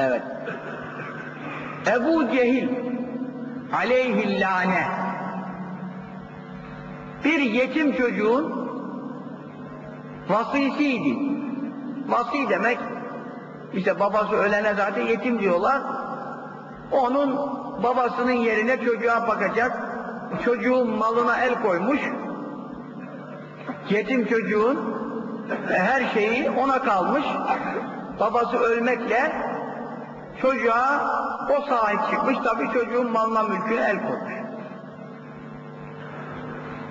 Evet. Ebu Cehil aleyhillâne bir yetim çocuğun vasisiydi. Vasi demek işte babası ölene zaten yetim diyorlar. Onun babasının yerine çocuğa bakacak. Çocuğun malına el koymuş. Yetim çocuğun her şeyi ona kalmış. Babası ölmekle çocuğa o sahip çıkmış. Tabii çocuğun malına mülküne el koymuş.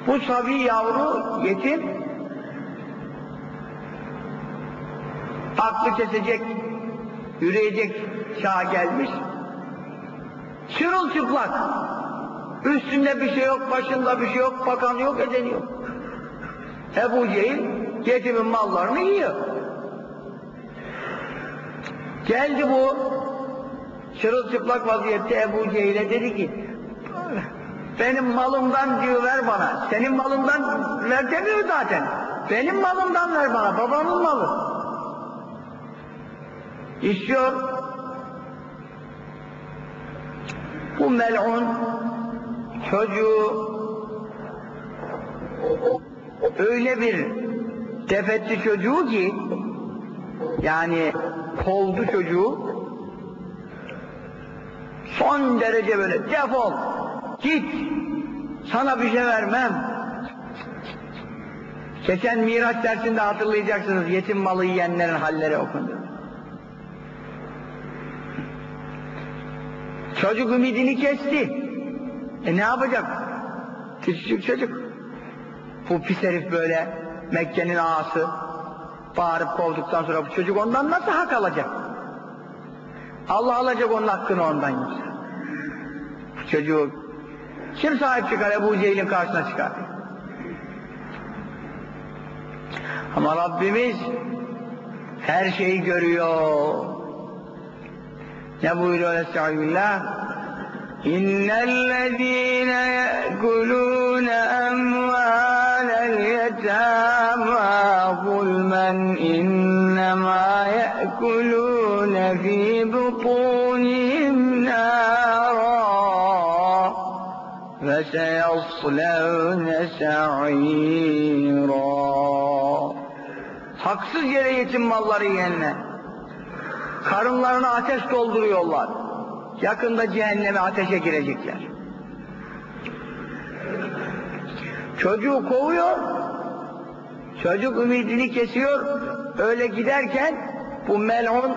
Bu sabi yavru yetim aklı kesecek, yürüyecek çağa gelmiş. Çırılçıplak. Üstünde bir şey yok, başında bir şey yok, bakan yok, edeni yok. Ebu Cehil yetimin mallarını yiyor. Geldi bu çırılçıplak vaziyette Ebu Cehil'e dedi ki benim malımdan diyor ver bana. Senin malından ver demiyor zaten. Benim malımdan ver bana. Babamın malı. İstiyor. Bu mel'un çocuğu öyle bir defetti çocuğu ki yani kovdu çocuğu son derece böyle. Defol. Git. Sana bir şey vermem. Geçen Miraç dersinde hatırlayacaksınız. Yetim malı yiyenlerin halleri okundu. Çocuk ümidini kesti. E ne yapacak? Küçücük çocuk. Bu pis herif böyle Mekke'nin ağası bağırıp kovduktan sonra bu çocuk ondan nasıl hak alacak? Allah alacak onun hakkını ondan yoksa çocuğu kim sahip çıkar Ebu Cehil'in karşısına çıkar ama Rabbimiz her şeyi görüyor ne buyuruyor Estağfirullah إن الذين يأكلون أموال اليتامى ظلما إنما يأكلون في بطونهم نارا فسيصلون سعيرا Haksız yere yetim malları yiyenler karınlarına ateş dolduruyorlar yakında cehenneme ateşe girecekler. Çocuğu kovuyor, çocuk ümidini kesiyor, öyle giderken bu melun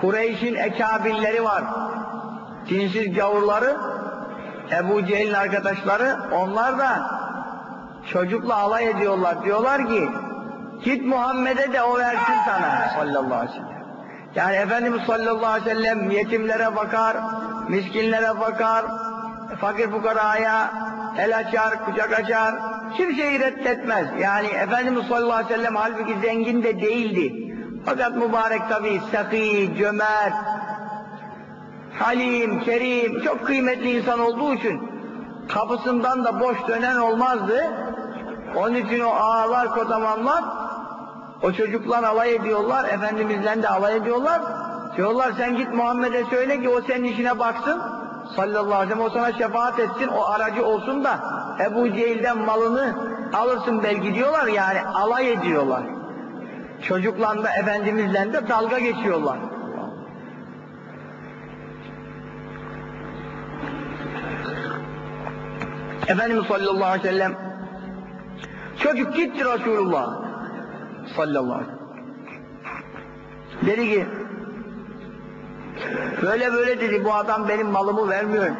Kureyş'in ekabirleri var. Dinsiz gavurları, Ebu Cehil'in arkadaşları, onlar da çocukla alay ediyorlar. Diyorlar ki, git Muhammed'e de o versin sana sallallahu aleyhi ve sellem. Yani Efendimiz sallallahu aleyhi ve sellem yetimlere bakar, miskinlere bakar, fakir fukaraya el açar, kucak açar, kimseyi reddetmez. Yani Efendimiz sallallahu aleyhi ve sellem halbuki zengin de değildi. Fakat mübarek tabi sakî, cömert, halim, kerim, çok kıymetli insan olduğu için kapısından da boş dönen olmazdı. Onun için o ağalar, kodamanlar o çocuklar alay ediyorlar, Efendimizle de alay ediyorlar. Diyorlar sen git Muhammed'e söyle ki o senin işine baksın. Sallallahu aleyhi ve sellem o sana şefaat etsin, o aracı olsun da Ebu Cehil'den malını alırsın belki diyorlar yani alay ediyorlar. Çocukla da Efendimizle de dalga geçiyorlar. Efendimiz sallallahu aleyhi ve sellem çocuk gitti Resulullah sallallahu aleyhi ve sellem. Dedi ki böyle böyle dedi bu adam benim malımı vermiyor.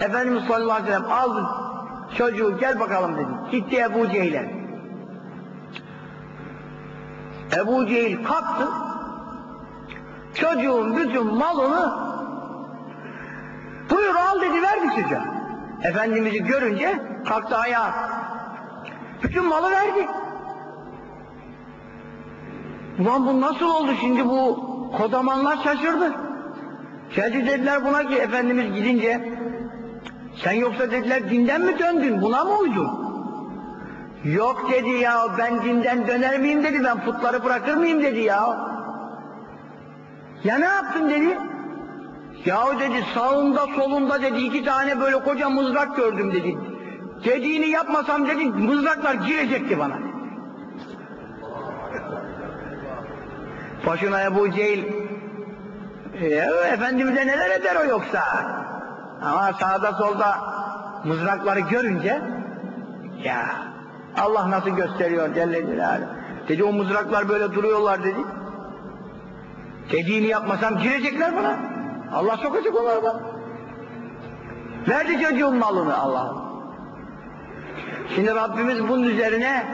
Efendimiz sallallahu aleyhi ve sellem aldı çocuğu gel bakalım dedi. Gitti Ebu Cehil'e. Ebu Cehil kalktı çocuğun bütün malını buyur al dedi verdi çocuğa. Efendimiz'i görünce kalktı ayağa. Bütün malı verdi. Ulan bu nasıl oldu şimdi bu kodamanlar şaşırdı. Geldi dediler buna ki Efendimiz gidince sen yoksa dediler dinden mi döndün buna mı uydun? Yok dedi ya ben dinden döner miyim dedi ben putları bırakır mıyım dedi ya. Ya ne yaptın dedi. Yahu dedi sağında solunda dedi iki tane böyle koca mızrak gördüm dedi. Dediğini yapmasam dedi mızraklar girecekti bana. Başına Ebu Cehil e, Efendimiz'e neler eder o yoksa? Ama sağda solda mızrakları görünce ya Allah nasıl gösteriyor Celle Celaluhu. Dedi o mızraklar böyle duruyorlar dedi. Dediğini yapmasam girecekler bana. Allah sokacak onları bana. Verdi çocuğun malını Allah. Şimdi Rabbimiz bunun üzerine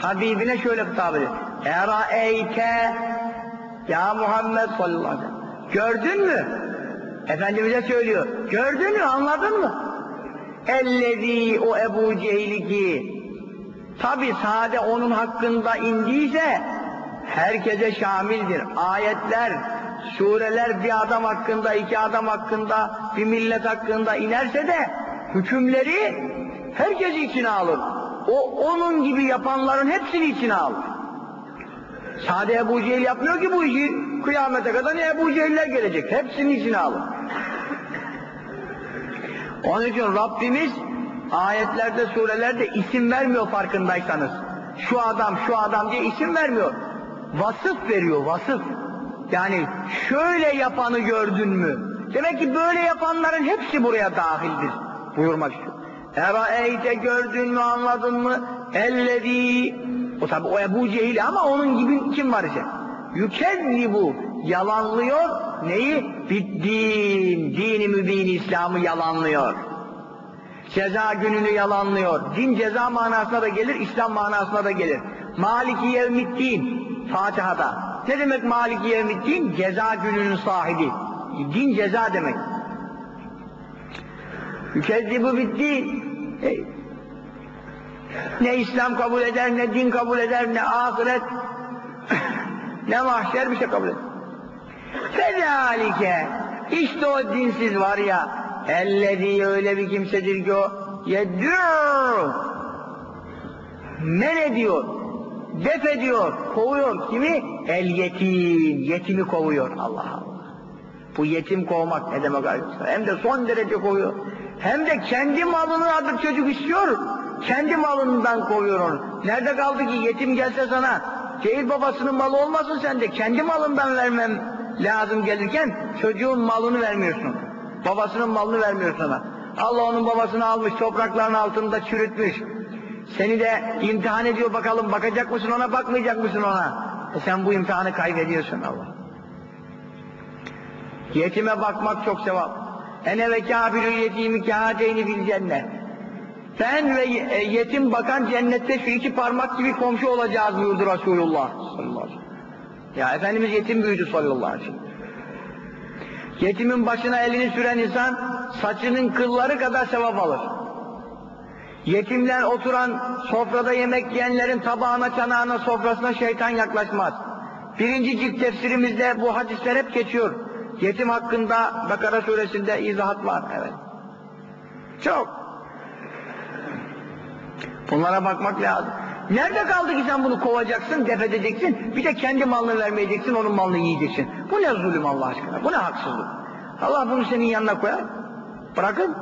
Habibine şöyle hitap ediyor. Eraeyte ya Muhammed sallallahu aleyhi ve sellem. Gördün mü? Efendimiz'e söylüyor. Gördün mü? Anladın mı? Ellezî o Ebu Cehil'i ki tabi sade onun hakkında indiyse herkese şamildir. Ayetler, sureler bir adam hakkında, iki adam hakkında, bir millet hakkında inerse de hükümleri herkes içine alır. O onun gibi yapanların hepsini içine alır. Sade Ebu Cehil yapmıyor ki bu işi. Kıyamete kadar ne Ebu Cehiller gelecek. Hepsini içine alır. Onun için Rabbimiz ayetlerde, surelerde isim vermiyor farkındaysanız. Şu adam, şu adam diye isim vermiyor. Vasıf veriyor, vasıf. Yani şöyle yapanı gördün mü? Demek ki böyle yapanların hepsi buraya dahildir. Buyurmak istiyor. Eraeyte gördün mü, anladın mı? Ellezî o tabi o Ebu Cehil ama onun gibi kim var ise? Yükezzibu yalanlıyor neyi? Biddin, dini mübin İslam'ı yalanlıyor. Ceza gününü yalanlıyor. Din ceza manasına da gelir, İslam manasına da gelir. Maliki yevmiddin Fatiha'da. Ne demek Maliki yevmiddin? Ceza gününün sahibi. Din ceza demek. Yükezzibu biddin. E, ne İslam kabul eder, ne din kabul eder, ne ahiret, ne mahşer bir şey kabul eder. Fezalike, işte o dinsiz var ya, ellezî öyle bir kimsedir ki o, yeddû, men ediyor, def ediyor, kovuyor kimi? El yetim, yetimi kovuyor Allah Allah. Bu yetim kovmak ne demek arkadaşlar? Hem de son derece kovuyor. Hem de kendi malını artık çocuk istiyor. Kendi malından kovuyor onu. Nerede kaldı ki yetim gelse sana Cehil babasının malı olmasın sen de kendi malından vermem lazım gelirken çocuğun malını vermiyorsun. Babasının malını vermiyorsun ona. Allah onun babasını almış toprakların altında çürütmüş. Seni de imtihan ediyor bakalım bakacak mısın ona bakmayacak mısın ona. Sen bu imtihanı kaybediyorsun Allah. Yetime bakmak çok sevap. Ene ve kâbirül yetimi kâdeyni bil cennet. Ben ve e, yetim bakan cennette şu iki parmak gibi komşu olacağız buyurdu Resulullah sallallahu. Ya Efendimiz yetim büyüdü sallallahu aleyhi ve sellem. Yetimin başına elini süren insan saçının kılları kadar sevap alır. Yetimler oturan sofrada yemek yiyenlerin tabağına, çanağına, sofrasına şeytan yaklaşmaz. Birinci cilt tefsirimizde bu hadisler hep geçiyor. Yetim hakkında Bakara suresinde izahat var. Evet. Çok. Bunlara bakmak lazım. Nerede kaldı ki sen bunu kovacaksın, def edeceksin, bir de kendi malını vermeyeceksin, onun malını yiyeceksin. Bu ne zulüm Allah aşkına, bu ne haksızlık. Allah bunu senin yanına koyar, bırakın,